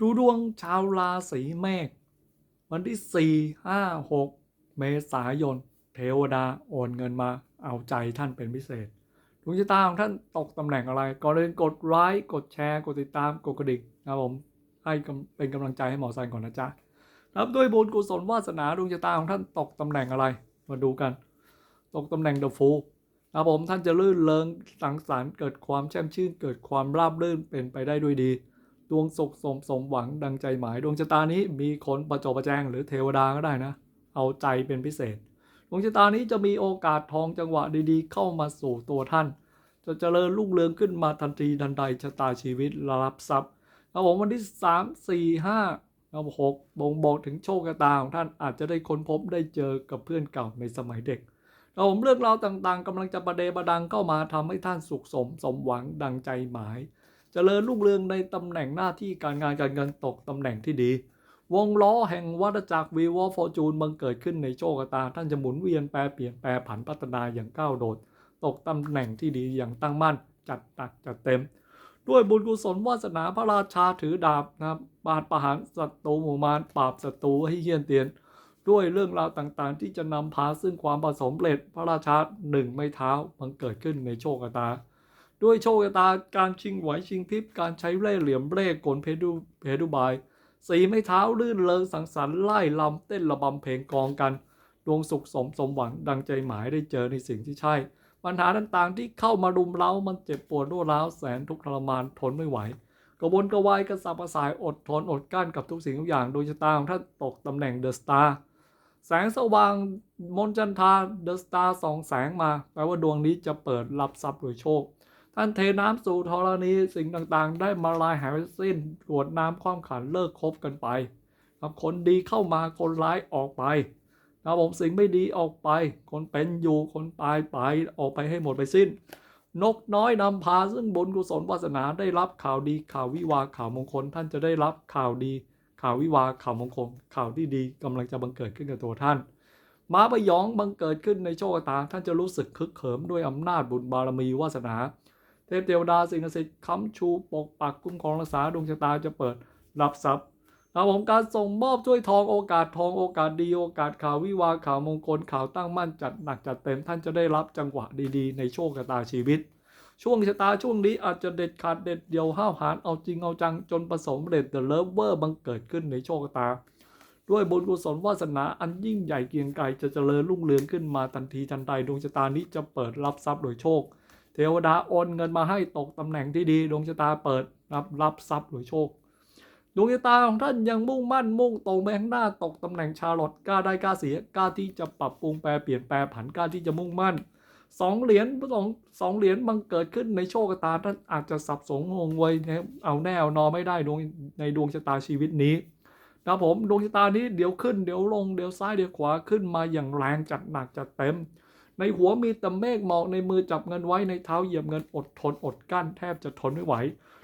ดูดวงชาวราศีเมษวันที่ 4 5 6 เมษายน เทวดาโอนเงินมาเอาใจท่านเป็นพิเศษดวงชะตาของท่านตกตำแหน่งอะไรก่อนอื่นกดไลค์กดแชร์ กดติดตามกดกระดิ่งนะครับผมให้เป็นกำลังใจให้หมอซันก่อนนะจ๊ะรับด้วยบุญกุศลวาสนาดวงชะตาของท่านตกตำแหน่งอะไร มาดูกัน ตกตำแหน่งเดอะฟูนะครับผมท่านจะลื่นเริงสังสรรค์เกิดความแช่มชื่น เกิดความราบรื่นเป็นไปได้ด้วยดี ดวงสุขสมสมหวังดังใจหมาย ดวงชะตานี้มีคนประจบประแจงหรือเทวดาก็ได้นะ เอาใจเป็นพิเศษ ดวงชะตานี้จะมีโอกาสทองจังหวะดีๆ เข้ามาสู่ตัวท่าน จะเจริญรุ่งเรืองขึ้นมาทันทีทันใดชะตาชีวิตรับทรัพย์ครับผมวันที่ 3 4 5ครับหกบ่งบอกถึงโชคชะตาของท่านอาจจะได้ค้นพบได้เจอกับเพื่อนเก่าในสมัยเด็กครับผมเรื่องราวต่างๆกำลังจะประเดประดังเข้ามาทำให้ท่านสุขสมสมหวังดังใจหมาย เจริญรุ่งเรืองในตำแหน่งหน้าที่การงานการเงินตกตำแหน่งที่ดี วงล้อแห่งวัฏจักรวีวอฟอร์จูนบังเกิดขึ้นในโชคตา ท่านจะหมุนเวียนแปรเปลี่ยนแปรผันพัฒนาอย่างก้าวโดด ตกตำแหน่งที่ดีอย่างตั้งมั่น จัดหนักจัดเต็ม ด้วยบุญกุศลวาสนาพระราชาถือดาบนะครับปาดประหารศัตรูหมู่มารปราบศัตรูให้เฮี้ยนเตียน ด้วยเรื่องราวต่างๆ ที่จะนำพาซึ่งความประสมเร็จพระราชาหนึ่งไม้เท้าบังเกิดขึ้นในโชคตา ด้วยโชคชะตาการชิงไหวชิงพริบการใช้เล่ห์เหลี่ยมเล่ห์กลเพดุเพดุบาย สีไม้เท้าลื่นเริงสังสรรค์ไล่ลำเต้นระบำเพลงกองกัน ดวงสุขสมสมหวังดังใจหมายได้เจอในสิ่งที่ใช่ ปัญหาต่างๆที่เข้ามารุมเร้ามันเจ็บปวดรวดร้าวแสนทุกข์ทรมานทนไม่ไหว กระวนกระวายกระสับกระส่ายอดทนอดกั้นกับทุกสิ่งทุกอย่างโดยชะตาของท่านตกตำแหน่งเดอะสตาร์แสงสว่างมนจันทาเดอะสตาร์สองแสงมาแปลว่าดวงนี้จะเปิดรับทรัพย์โดยโชค ท่านเทน้ำสู่ธรณีสิ่งต่างๆ ได้มาลายหายไปสิ้นกวดน้ำความขันเลิกคบกันไปครับคนดีเข้ามาคนร้ายออกไปนะผมสิ่งไม่ดีออกไป คนเป็นอยู่คนตายไปออกไปให้หมดไปสิ้น นกน้อยนำพาซึ่งบุญกุศลวาสนาได้รับข่าวดีข่าววิวาข่าวมงคล ท่านจะได้รับข่าวดีข่าววิวาข่าวมงคล ข่าวที่ดีกำลังจะบังเกิดขึ้นกับตัวท่านม้าพยองบังเกิดขึ้นในโชคตา ท่านจะรู้สึกคึกเขิมด้วยอำนาจบุญบารมีวาสนา เทพเทวดาสิ่งศักดิ์สิทธิ์ค้ำชูปกปักคุ้มครองรักษาดวงชะตาจะเปิดรับทรัพย์ครับผมการส่งมอบช่วยทองโอกาสทองโอกาสดีโอกาสข่าววิวาข่าวมงคลข่าวตั้งมั่นจัดหนักจัดเต็มท่านจะได้รับจังหวะดีๆ ในโชคชะตาชีวิต ช่วงชะตาช่วงนี้อาจจะเด็ดขาดเด็ดเดียวห้าวหาญเอาจริงเอาจังจนประสมเร็จเดอะเลิฟเวอร์บังเกิดขึ้นในโชคชะตา ด้วยบุญกุศลวาสนาอันยิ่งใหญ่เกียงไกรจะเจริญรุ่งเรืองขึ้นมาทันทีทันใดดวงชะตานี้จะเปิดรับทรัพย์โดยโชค ทวดาโอนเงินมาให้ตกตำแหน่งที่ดี ดวงชะตาเปิดรับรับทรัพย์โดยโชค ดวงชะตาของท่านยังมุ่งมั่นมุ่งตรงไปข้างหน้าตกตำแหน่งชาลอตกล้าได้กล้าเสียกล้าที่จะปรับปรุงแปลเปลี่ยนแปลผันกล้าที่จะมุ่งมั่นสองเหรียญสองสองเหรียญบังเกิดขึ้นในโชคชะตาท่านอาจจะสับสนงงงวยเอาแน่เอานอนไม่ได้ดวงในดวงชะตาชีวิตนี้ครับผมดวงชะตานี้เดี๋ยวขึ้นเดี๋ยวลงเดี๋ยวซ้ายเดี๋ยวขวาขึ้นมาอย่างแรงจัดหนักจัดเต็ม ในหัวมีแต่เมฆหมอกในมือจับเงินไว้ในเท้าเหยียบเงินอดทนอดกั้นแทบจะทนไม่ไหว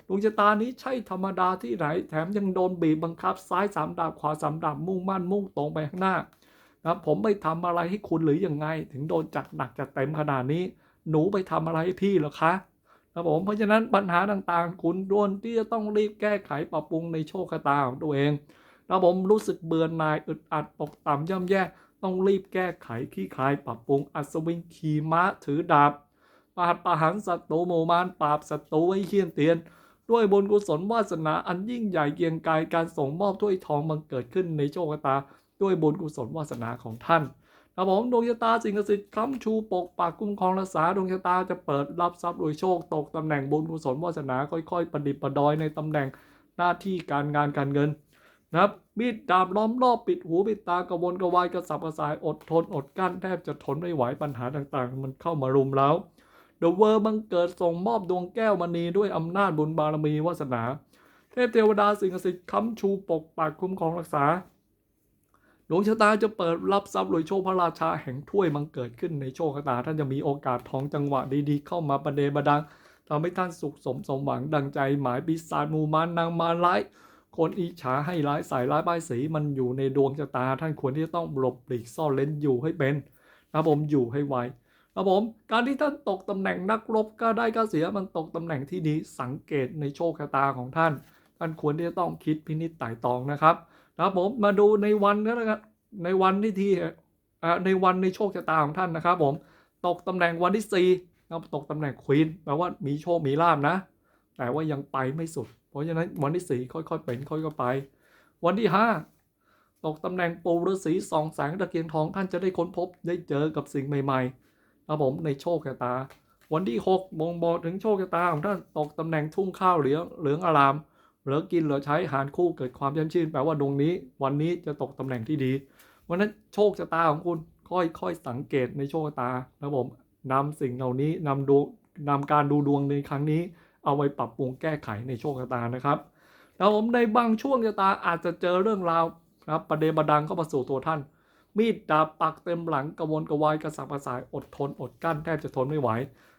ดวงชะตานี้ใช่ธรรมดาที่ไหน แถมยังโดนบีบบังคับซ้ายสามดาบขวาสามดาบมุ่งมั่นมุ่งตรงไปข้างหน้านะผมไม่ทำอะไรให้คุณหรือยังไง ถึงโดนจัดหนักจัดเต็มขนาดนี้ หนูไปทำอะไรให้พี่หรอคะครับผมเพราะฉะนั้นปัญหาต่างๆ คุณดวนที่จะต้องรีบแก้ไขปรับปรุงในโชคชะตาของตัวเองแล้วผมรู้สึกเบื่อหน่ายอึดอัดตกต่ำย่ำแย่ ต้องรีบแก้ไขขี้คายปรับปรุงอัศวินขี่ม้าถือดาบปราดประหารศัตรูหมู่มารปราบศัตรูให้เฮียนเตียน ด้วยบุญกุศลวาสนาอันยิ่งใหญ่เกียงไกรการส่งมอบถ้วยทองบังเกิดขึ้นในโชคตา ด้วยบุญกุศลวาสนาของท่านครับผมดวงชะตาสิ่งศักดิ์สิทธิ์ค้ำชูปกปักคุ้มครองรักษาดวงชะตาจะเปิดรับทรัพย์โดยโชคตกตำแหน่งบุญกุศลวาสนาค่อยๆ ประดิษฐ์ประดอยในตำแหน่งหน้าที่การงานการเงิน นะครับมีดดาบล้อมรอบปิดหูปิดตากระวนกระวายกระสับกระส่ายอดทนอดกลั้นแทบจะทนไม่ไหวปัญหาต่างๆ มันเข้ามารุมแล้วเดอะเวอร์บังเกิดส่งมอบดวงแก้วมณีด้วยอำนาจบุญบารมีวาสนา เทพเทวดาสิ่งศักดิ์สิทธิ์ค้ำชูปกปักคุ้มครองรักษาดวงชะตาจะเปิดรับทรัพย์โดยโชคพระราชาแห่งถ้วยบังเกิดขึ้นในโชคชะตาท่านจะมีโอกาสท้องจังหวะดีๆ เข้ามาประเดประดังทำให้ท่านสุขสมสมหวังดังใจหมายปีศาจมูมารนางมารร้าย คนอิจฉาให้ร้ายใส่ร้ายป้ายสีมันอยู่ในดวงชะตา ท่านควรที่จะต้องหลบหลีกซ่อนเล้นอยู่ให้เป็นนะผมอยู่ให้ไวครับผมการที่ท่านตกตำแหน่งนักรบก็ได้ก็เสียมันตกตำแหน่งที่ดีสังเกตในโชคชะตาของท่าน ท่านควรที่จะต้องคิดพินิจไต่ตองนะครับนะผมมาดูในวันนั้นนะครับในวันที่ที่ในวันในโชคชะตาของท่านนะครับผมตกตำแหน่งวันที่สี่นะตกตำแหน่งควีนแปลว่ามีโชคมีลาบนะ แต่ว่ายังไปไม่สุด เพราะฉะนั้นวันที่สี่ค่อยๆเป็นค่อยๆไป วันที่ห้าตกตำแหน่งปูฤาษีสองแสงตะเกียงทองท่านจะได้ค้นพบได้เจอกับสิ่งใหม่ๆนะครับผมในโชคชะตา วันที่หกบ่งบอกถึงโชคชะตาของท่านตกตำแหน่งทุ่งข้าวเหลืองเหลืองอารามเหลือกินเหลือใช้หารคู่เกิดความแช่มชื่นแปลว่าดวงนี้ วันนี้จะตกตำแหน่งที่ดีวันนั้นโชคชะตาของคุณค่อยๆสังเกตในโชคชะตานะครับผมนำสิ่งเหล่านี้นำดวงนำการดูดวงในครั้งนี้ เอาไว้ปรับปรุงแก้ไขในโชคชะตานะครับแล้วผมในบางช่วงชะตาอาจจะเจอเรื่องราวนะครับประเดประดังเข้ามาสู่ตัวท่าน มีดดาบปักเต็มหลังกระวนกระวายกระสับกระส่ายอดทนอดกั้นแทบจะทนไม่ไหว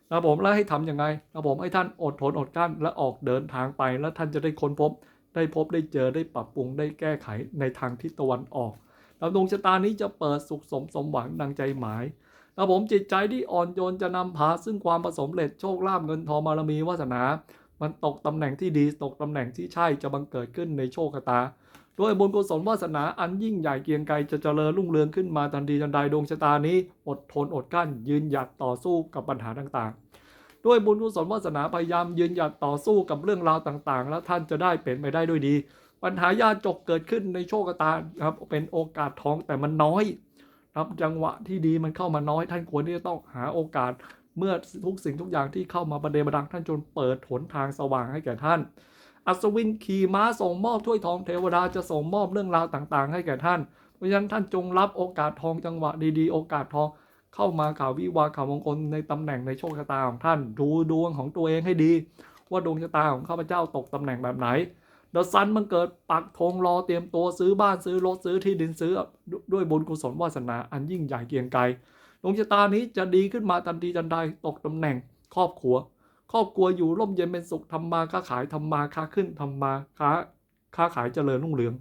นะผมแล้วให้ทำยังไงนะผมให้ท่านอดทนอดกั้นและออกเดินทางไป แล้วท่านจะได้ค้นพบ ได้พบได้เจอได้ปรับปรุงได้แก้ไขในทางทิศตะวันออกแล้วดวงชะตานี้จะเปิดสุขสมสมหวังดังใจหมาย แล้วผมจิตใจที่อ่อนโยนจะนำพาซึ่งความประสมเร็จโชคลาภเงินทองบารมีวาสนา มันตกตำแหน่งที่ดีตกตำแหน่งที่ใช่จะบังเกิดขึ้นในโชคชะตาด้วยบุญกุศลวาสนาอันยิ่งใหญ่เกียงไกรจะเจริญรุ่งเรืองขึ้นมาทันทีทันใดดวงชะตานี้อดทนอดกลั้น ยืนหยัดต่อสู้กับปัญหาต่างๆ ด้วยบุญกุศลวาสนาพยายามยืนหยัดต่อสู้กับเรื่องราวต่างๆ แล้วท่านจะได้เป็นไปได้ด้วยดี ปัญหายาจกเกิดขึ้นในโชคชะตาครับเป็นโอกาสทองแต่มันน้อย ครับจังหวะที่ดีมันเข้ามาน้อยท่านควรที่จะต้องหาโอกาสเมื่อทุกสิ่งทุกอย่างที่เข้ามาประเดประดังท่านจนเปิดหนทางสว่างให้แก่ท่าน อัศวินขี่ม้าส่งมอบถ้วยทองเทวดาจะส่งมอบเรื่องราวต่างๆ ให้แก่ท่าน เพราะฉะนั้นท่านจงรับโอกาสทองจังหวะดีๆ โอกาสทองเข้ามาข่าววิวาข่าวมงคลในตำแหน่งในโชคชะตาของท่าน ดูดวงของตัวเองให้ดี ว่าดวงชะตาของข้าพเจ้าตกตำแหน่งแบบไหน เดอะซันมันเกิดปักธงรอเตรียมตัวซื้อบ้านซื้อรถซื้อที่ดินซื้อด้วยบุญกุศลวาสนาอันยิ่งใหญ่เกียงไกรดวงชะตานี้จะดีขึ้นมาทันทีทันใดตกตำแหน่งครอบครัว ครอบครัวอยู่ร่มเย็นเป็นสุขทำมาค้าขายทำมาค้าขึ้นทำมาค้าค้าขายเจริญรุ่งเรือง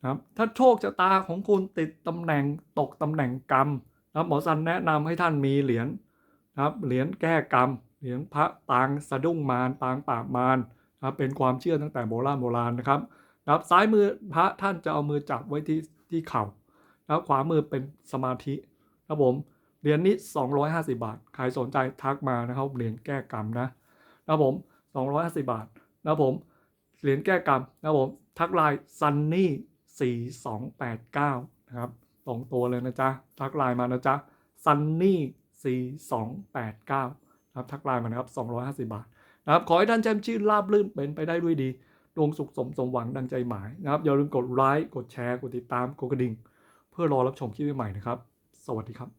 นะครับถ้าโชคชะตาของคุณติดตำแหน่งตกตำแหน่งกรรมนะครับหมอสันแนะนำให้ท่านมีเหรียญนะครับเหรียญแก้กรรมเหรียญพระปางสะดุ้งมารปางปราบมาร นะครับเป็นความเชื่อตั้งแต่โบราณโบราณนะครับนะครับซ้ายมือพระท่านจะเอามือจับไว้ที่ที่เข่าแล้วขวามือเป็นสมาธิครับผมเหรียญนี้ 250 บาท ใครสนใจทักมานะครับเหรียญแก้กรรมนะนะครับผม 250 บาทนะครับผมเหรียญแก้กรรมนะครับผมทักไลน์ sunny 4289นะครับตรงตัวเลยนะจ๊ะทักไลน์มานะจ๊ะ sunny 4289นะครับทักไลน์มานะครับ250 บาท นะครับขอให้ท่านแช่มชื่นราบรื่นเป็นไปได้ด้วยดีดวงสุขสมสมหวังดังใจหมายนะครับอย่าลืมกดไลค์กดแชร์กดติดตามกดกระดิ่ง เพื่อรอรับชมคลิปใหม่นะครับ สวัสดีครับ